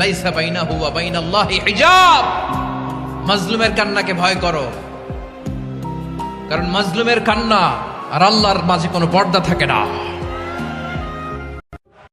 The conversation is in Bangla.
লাইসা বাইনা হুয়া বাইন বাইনাল্লাহি হিজাব। মাজলুমের কান্নাকে ভয় করো। কারণ মাজলুমের কান্না আর আল্লাহর মাঝে কোনো পর্দা থাকে না।